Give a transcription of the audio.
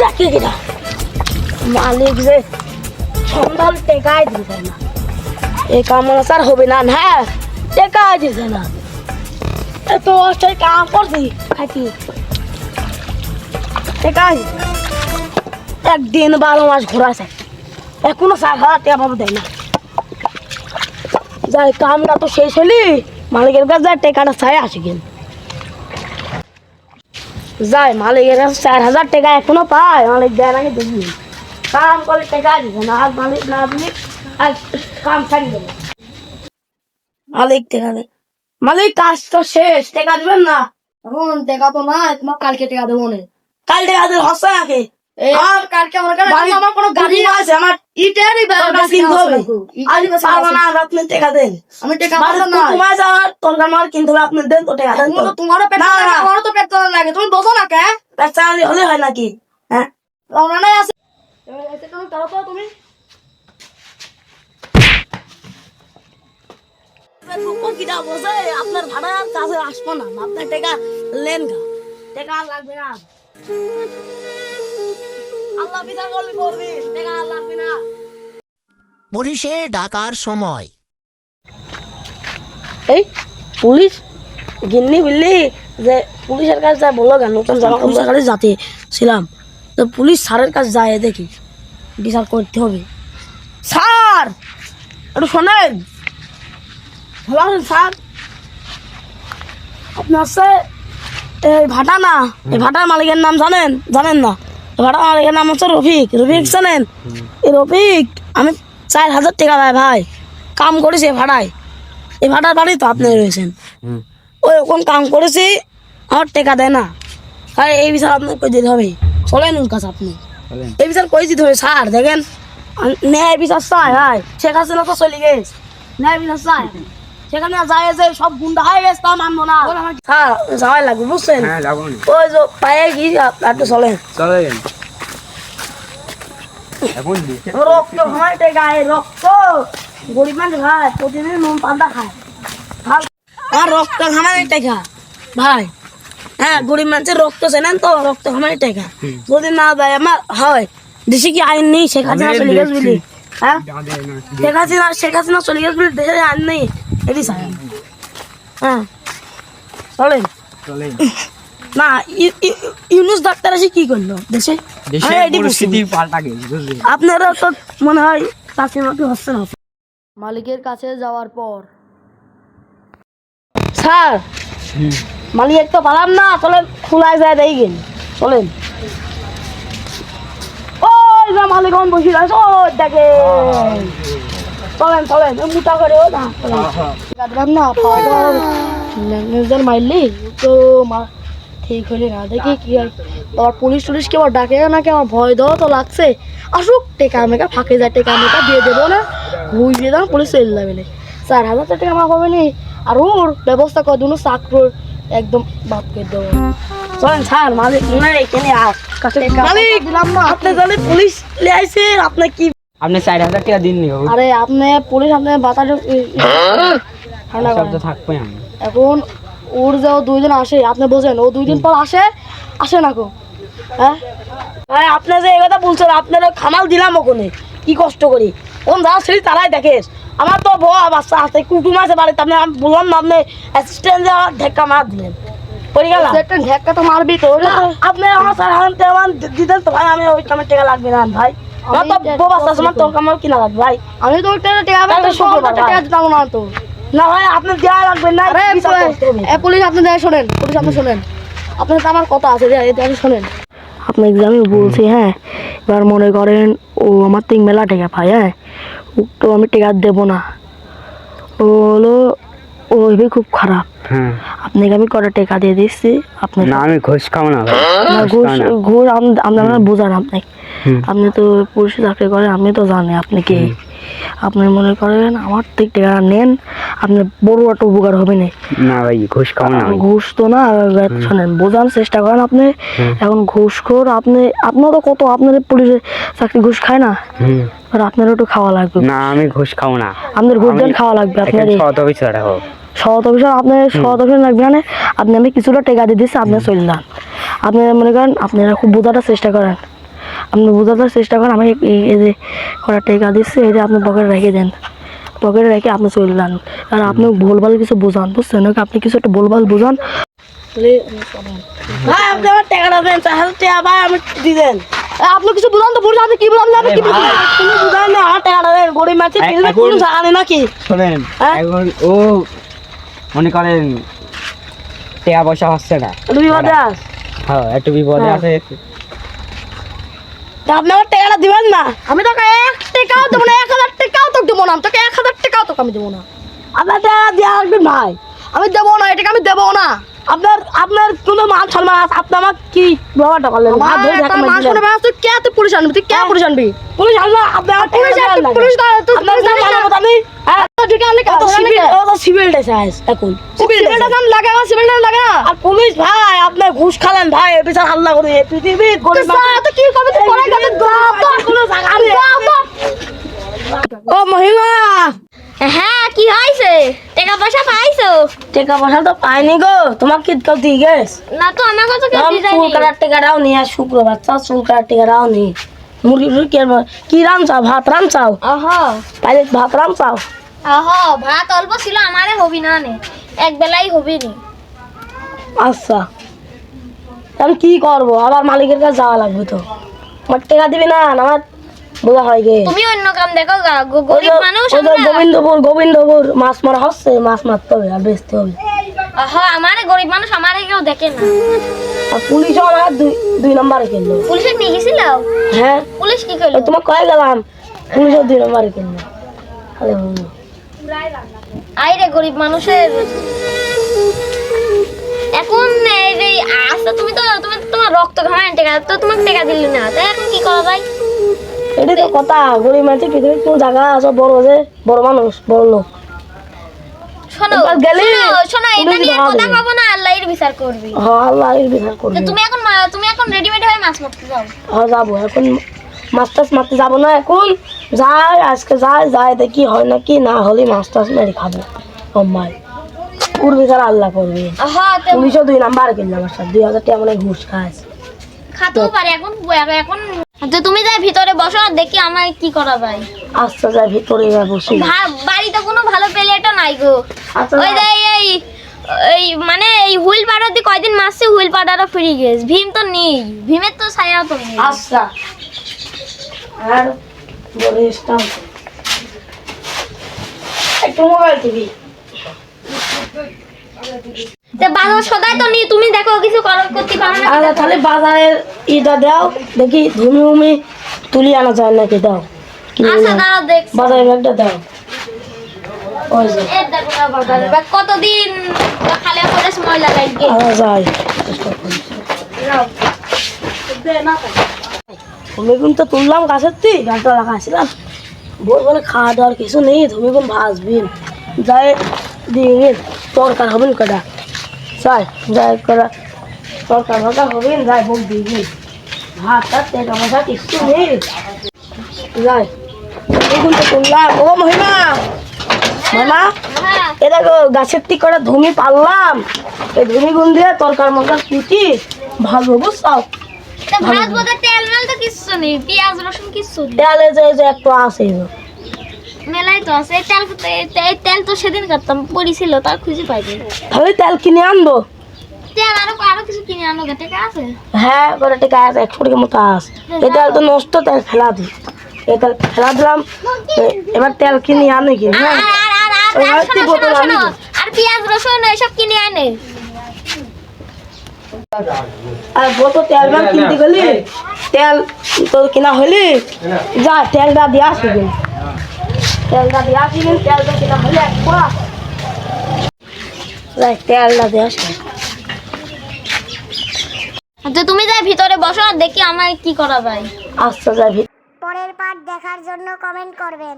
দেখি কিনা মালিক যে সন্ধ্যাল টেকাই দিছে না। এই কাম স্যার হবে না হ্যাঁ টেকাই দিছে না। এত অস্থায় কাম করছি, খাইছি। টেকাই। একদিন বারো মাস ঘোরাছে এখনও চার হাজার টাকা দেয় না। যাই, কামটা তো শেষ হলি, মালিকের কাছে যায় টেকাটা চাই আসি গেল। যাই মালিকের কাছে চার হাজার টাকা এখনও পায়। মালিক দেয় নাকি দেখি। কাম করলে টাকা দিবে, না আর মালিক না দিলে আর কাম ছাড়ি দেবে। মালিক টাকা দেয় মালিক, কাজ তো শেষ, টাকা দিবেন না? এখন টাকা তো না তোমার কালকে টাকা দেবো কাল টাকা দেবে হসে এই আর কালকে আমার কাছে আমার কোনো গাড়ি আছে আমার ইটারই তরকারি কিনতে হবে? আজ পারব না। আর আপনি টাকা দেন। আমি টাকা বাড়ির না। কুটুমায় যাওয়ার তরকার মাল কিনতে হবে আপনি দেন তো টাকা দেন তো। তো তোমারও পেট লাগে, আমারও তো পেট লাগে। তুমি বোঝো না কে? ব্যবসা হলে হয় নাকি? হ্যাঁ। আমরা নাই আছে। এবার তুমি তাড়া তো তুমি কিটা বসে আপনার ভাড়া কাছে আসব না আপনার টাকা লেন গা। টাকা লাগবে না। পুলিশে ডাকার সময়। এই পুলিশ? গিন্নি বিল্লি যে পুলিশের কাছে যায় বলো কেন নতুন জামা কাপড় কাছে যাতে ছিলাম। তো পুলিশ স্যারের কাছে যায় দেখি বিচার করতে হবে। স্যার! একটু শোনেন। ভালো আছেন স্যার। আপনি আছে এই ভাটা না এই ভাটার মালিকের নাম জানেন? জানেন না? এই ভাটার মালিকের নাম হচ্ছে রফিক। রফিক জানেন এই রফিক আমি চার হাজার টাকা দেয় ভাই। কাম করেছি এই ভাড়ায়। এই ভাড়ার বাড়ি তো আপনি রয়েছেন। ওই ওরকম কাম করেছি আমার টাকা দেয় না। আর এই বিচার আপনার কই দিতে হবে? চলেন ওর কাছে আপনি। এই বিচার কই দিতে হবে স্যার দেখেন? ন্যায় বিচার চাই হাই শেখ হাসিনা তো চলে গেছে। ন্যায় বিচার চাই। সেখানে যায় যে সব গুন্ডা হয়ে গেছে তা মানবো না। হ্যাঁ যাওয়াই লাগবে বুঝছেন? হ্যাঁ ওই যে পায়ে কি চলেন এখন রক্ত গায়ে রক্ত। গরিব মানুষ ভাই প্রতিদিন নুন পান্তা খায়। আর রক্ত টাকা ভাই। হ্যাঁ গরিব মানুষের রক্ত চেনেন তো রক্ত খামাই টাকা। যদি না দেয় আমার হয়। দেশে কি আইন নেই? শেখ হাসিনা চলে গেছে বলি। হ্যাঁ? শেখ হাসিনা শেখ হাসিনা চলে গেছে বলি দেশে আইন নেই। এটি চাই হ্যাঁ চলেন চলে না ইউ- ইউ- ইউনুস ডাক্তার এসে কি করল? দেশে? বুঝলি? আপনারা তো মনে হয় চাকরি বাকরি হচ্ছে না? মালিকের কাছে যাওয়ার পর। স্যার মালিক তো পালাম না চলেন খোলায় যায় দেই গেল। চলেন। ওই যে মালিক বসে আছে ওই দেখে চলেন চলেন মোটা করে ও না ম্যানেজার মারলি তো মা ঠিক হলি না দেখি কি হয়। আবার পুলিশ টুলিশ কেউ ডাকে না কি আমার ভয় দেওয়া তো লাগছে। আসুক টেকা মেকা ফাঁকে যায় টেকা মেকা দিয়ে দেবো না। ঘুষ দিয়ে দাম পুলিশ চলে যাবে না। চার হাজার টাকা আমার হবে নি। আর ওর ব্যবস্থা করে দুনো চাকর একদম বাদ করে দেবো। চলেন স্যার মালিক মনে হয় এখানে আস মালিক দিলাম না। আপনি পুলিশ লে কি আপনি চার হাজার টাকা দিন নিও। আরে আপনি পুলিশ আপনি বাতা ঠান্ডা থাকবে আমি। এখন ওর যাও দুই দিন আসে আপনি বোঝেন ও দুই দিন পর আসে আসে না কো। হ্যাঁ? হ্যাঁ আপনি যে এই কথা বলছেন আপনার খামাল দিলাম ওখানে। কি কষ্ট করি? কোন যা ছিলি তারাই দেখেস। আমার তো বউ বাচ্চা আছে কুটুম আছে বাড়িতে আপনি আমি বললাম না আপনি অ্যাসিস্ট্যান্ট যে আমার ধাক্কা মার দিলেন। পড়ে গেল একটা ঢেক্কা তো মারবি তো আপনি আমার স্যার দিতেন তো ভাই আমি ওই কামের টাকা লাগবে না ভাই। তো আমার কিনা লাগবে ভাই? আমি তো ওইটা টাকা তাহলে তো শুক্রবার, টাকা দিতাম না তো। না ভাই আপনি দেওয়া লাগবে না আরে বিচার করতে হবে। এ, পুলিশ আপনি দেয় শোনেন পুলিশ আপনি শোনেন। আপনার তো আমার কথা আছে দেয় দেয় শোনেন। আপনাকে যে আমি বলছি হ্যাঁ? এবার মনে করেন ও আমার তিন মেলা টেকা পায় হ্যাঁ? তো আমি টেকা দেবো না। ও হলো ও ভেবে খুব খারাপ। হ্যাঁ। আপনাকে আমি কটা টাকা দিয়ে দিচ্ছি আপনি না আমি ঘুষ খাব না ঘুষ ঘুষ খাব না। ঘুষ আম- আপনার বোঝান আপনি হুম। আপনি তো পুলিশে চাকরি করেন আপনি তো জানেন আপনি কে। আপনি মনে করেন আমার থেকে টাকা নেন আপনার বড় একটা উপকার হবে না। না ভাই ঘুষ খাব না ঘুষ তো না শোনেন বোঝার চেষ্টা করেন আপনি। এখন ঘুষখোর আপনি আপনার তো কত আপনার পুলিশে চাকরি ঘুষ খায় না। আর আপনার একটু খাওয়া লাগবে। না আমি ঘুষ না। আপনার ঘুষ দেন খাওয়া লাগবে আপনার সৎ অফিসার আপনার সহত অফিসার লাগবে মানে আপনি আমি কিছুটা টাকা দিয়ে দিচ্ছি আপনি চলে যান। আপনারা মনে করেন আপনারা খুব বোঝাটার চেষ্টা করেন। আপনি বোঝাটার চেষ্টা করেন আমি এই- যে কটা টেকা দিচ্ছি এই যে আপনি পকেটে রেখে দেন। পকেটে রেখে আপনি চলে যান। আর আপনি ভুলভাল কিছু বোঝান বুঝছেন? নাকি আপনি কিছু একটা ভুলভাল বোঝান? ভাই আপনি আমার টাকাটা দেন চার হাজার টাকা ভাই আমি দিবেন আপনি কিছু বোঝান তো পুলিশ কি তুমি না টাকাটা দেন গরিব ফেলবে শোনেন হ্যাঁ? এখন ও মনে করেন টাকা পয়সা হচ্ছে না। একটু বিপদে আস। হ্যাঁ একটু বিপদে হ্যাঁ। আছে তা আপনি আমার টাকাটা দিবেন না? আমি তোকে এক টাকাও দেবো না এক হাজার টাকাও তোকে দেবো না আমি তোকে এক হাজার টাকাও তোকে আমি দেবো না। আপনার টাকা দিয়ে আসবেন ভাই। আমি দেবো না এটাকে আমি দেবো না। আপনার আপনার কোনো মান সম্মান আছে? আপনি আমার কি ব্যবহারটা করলেন? ধরে আমার। মান সম্মান আছে, তুই কে তুই পুলিশ আনবি? তুই কে পুলিশ আনবি? পুলিশ আনলো আপনি আমার টাকা পুলিশ। পুলিশ। হ্যাঁ আর পুলিশ ভাই আপনার ঘুষ খালেন ভাই বিচার হাল্লা করে পৃথিবীর কি করবি? তুই পড়াই করবি দাও তো কোনো জায়গা নেই। ও মহিমা। হ্যাঁ কি হয়েছে? টাকা পয়সা পাইছো? টাকা পয়সা তো পাইনি গো। তোমার কি কেউ দিয়ে গেছ? না তো আমার কাছে কেউ আমি দিয়ে চুল কাটার টেকাটাও নিয়ে আর শুক্রবার চাও চুল কাটার টেকাটাও নি। মুরগি টুরগি কি রান চাও? ভাত রান চাও? অহ পাইলে ভাত রান চাও? অহ ভাত অল্প ছিল আমারে হবি না নে? এক বেলাই হবি নি। আচ্ছা। আমি কি করব? আবার মালিকের কাছে যাওয়া লাগবে তো। আমার টেকা দিবি না আমার বোঝা হয় গে। তুমি অন্য কাম দেখো গা, গরিব মানুষ আমরা। গোবিন্দপুর গোবিন্দপুর মাছ মারা হচ্ছে মাছ মারতে হবে আর বেচতে হবে। অহ আমারে গরিব মানুষ আমারে কেউ দেখে না। আর আমার দুই দুই নম্বরে কিনলো পুলিশে নিয়ে গেছিল? হ্যাঁ। পুলিশ কি করল তোমার কয়ে গেলাম পুলিশও দুই নম্বরে কিনলো বলল। আই রে গরিব মানুষের। এখন এই যে আচ্ছা তুমি তো তুমি তোমার রক্ত ঘামায় টাকা তো তোমাকে টাকা দিলি না। তাই এখন কি করা যায়? এটাই তো কথা গরিব মানুষের পৃথিবীর কোন জায়গা আছে বড় যে বড় মানুষ বড় লোক। শোনো শোনো, শোনো এটা নিয়ে কথা। কব না আল্লাহ বিচার করবি। হ্যাঁ আল্লাহ বিচার করবে। তুমি এখন তুমি এখন রেডিমেড হয়ে মাছ মারতে যাও। হ্যাঁ যাব এখন মাছ টাছ মারতে যাব না এখন। যাই আজকে যাই যাই দেখি হয় না কি না হলে মাছ টাছ মেরে খাব। অম্মাই ওর বিচার আল্লাহ করবে। পুলিশও দুই নাম্বার কিনলো আমার সাথে দুই হাজার টাকা মানে ঘুষ খাস খাতেও পারে এখন এখন তো তুমি যাই ভিতরে বসো আর দেখি আমার কি করা আস্তে যাই ভিতরে যাই বসি। বাড়িতে কোনো ভালো প্লেটও নাই গো। আচ্ছা ওই যে এই এই মানে এই হুইল পাড়ার দিয়ে কয়দিন মাসে হুইল পাড়ারও ফ্রি গেছে। ভীম তো নেই ভীমের তো ছায়াও তো নেই। আচ্ছা। আর বলিসটাম একটু মোবাইল টিভি। বাজার সদাই তো নেই তুমি দেখো কিছু করো করতে পারো না। আচ্ছা তাহলে বাজারের ইটা দাও দেখি ধুমি উমি তুলি আনা যায় নাকি দাও। আচ্ছা নাও। দেখ বাজারের ব্যাগটা দাও। ওই যে। এই দেখো না বাজারে ব্যাগ কতদিন খালে করে ময়লা যায়। তুমি গুণ তো তুললাম গাছের তুই গাছটা লাগাছিলাম ভোর বলে খাওয়া দাওয়ার কিছু নেই তুমি গুণ ভাসবিন যাই, দিয়ে তরকার হবেন কটা? যাই যাই করা তরকার ভাজা হবেন যাই, ভোগ দিয়ে ভাত, টাত টাকা পয়সা কিছু নেই। যাই দেখুন তো তুললাম। ও মহিমা! হ্যাঁ এ দেখো, গাছের থেকে কটা ধুমি পারলাম। এই ধুমি গুন দিয়ে তরকার মরকার কুটি ভালো, বুঝছ? ভাত বোধহয় তেল মেল তো কিচ্ছু নেই পেঁয়াজ রসুন কিচ্ছু নেই। তেলে যে যে একটু আছে মেলাই তো আছে এই তেল এই এই তেল তো সেদিন করতাম পড়েছিল তার খুঁজে পাইনি তাহলে তেল কিনে আনব? তেল আরও আরও কিছু কিনে আনো গে ঠিক আছে? হ্যাঁ করে টিকা আছে একশো টাকা মতো আছে। এই তেল তো নষ্ট তেল ফেলা দিই এই তেল ফেলা দিলাম এবার তেল কিনে আনে কি আর হ্যাঁ। আর পেঁয়াজ রসুন এসব কিনে আনে। আর তেল ম্যাম কিনতে গেলি? তেল তো কিনা হলি যা তেলটা দিয়ে আসবি। তেলটা দিয়ে আসবি তেলটা কিনা এক তেলটা দিয়ে আসবি তো তুমি যাই ভিতরে বসো আর দেখি আমার কি করা যায়। আচ্ছা যাবি পরের পার্ট দেখার জন্য কমেন্ট করবেন।